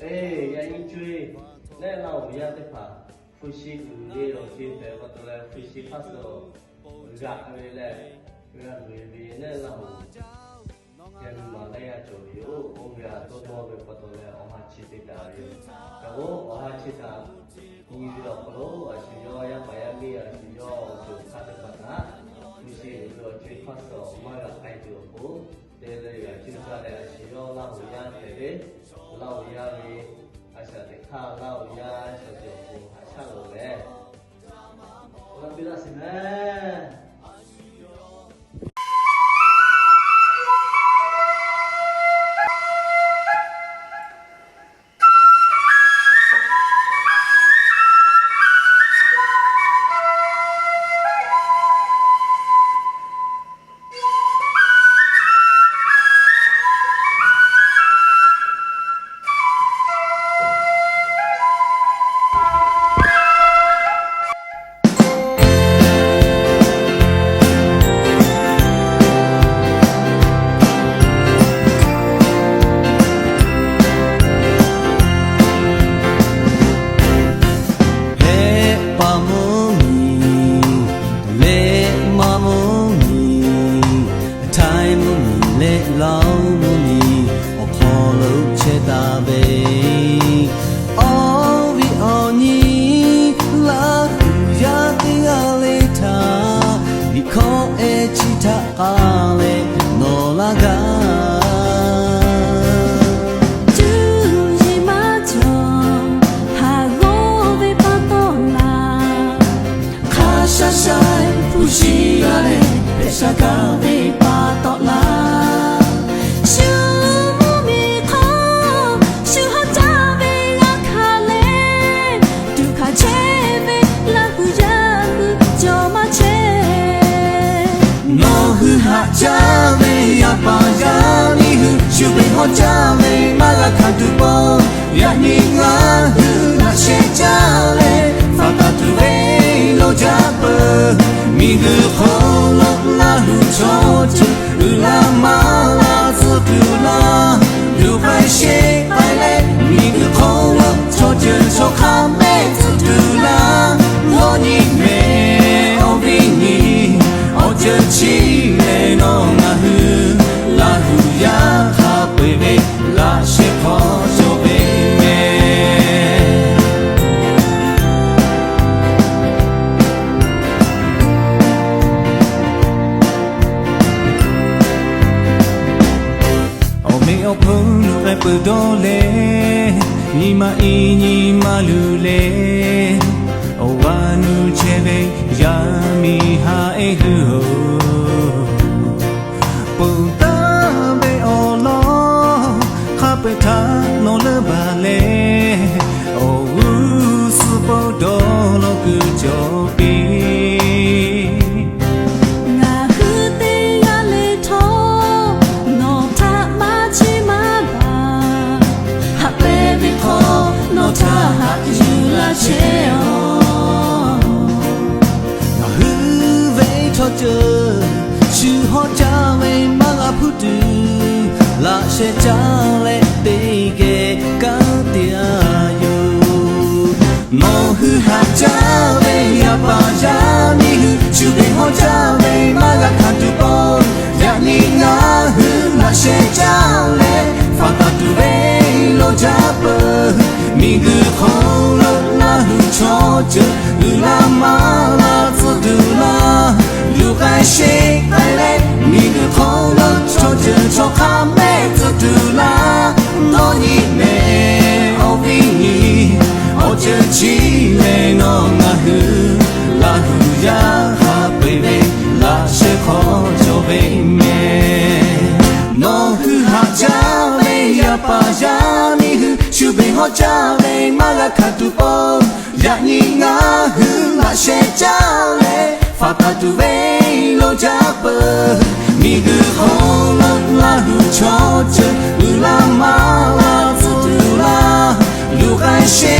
哎，杨注追，那那我们要得跑，呼吸努力哦，记得我都来呼吸放松，不压下来，对내일이야진짜야지요라우야내일라우야리아샤데카라우야저저고하샤로레오늘빌라시네 jale malaka dupo ya ninga na she jale fata tu ve lo japa mi de kholo love. တော့ဘုံပဲပူတော့လေညီမအင်းညီမလူလေအဝါနူချေပဲယာမီဟာအေလူတူလာရှေချာလဲတေကေကာတေယောမောဟုဟာချာလေရပါချာမီဟုချူကေဟောချာလေမာကခတ်တူပေါ်ယာနီငါဟုပါယာမီဟုရှုပင်ဟောကြလေမလာခတူပေါ်ယာညီငါဟုမရှေကြလေဖာတာတူဝေလိုကြပါမိဂူဟောလတ်လာဟုချောချလူလာမာလာသူလာလူခိုင်ရှေ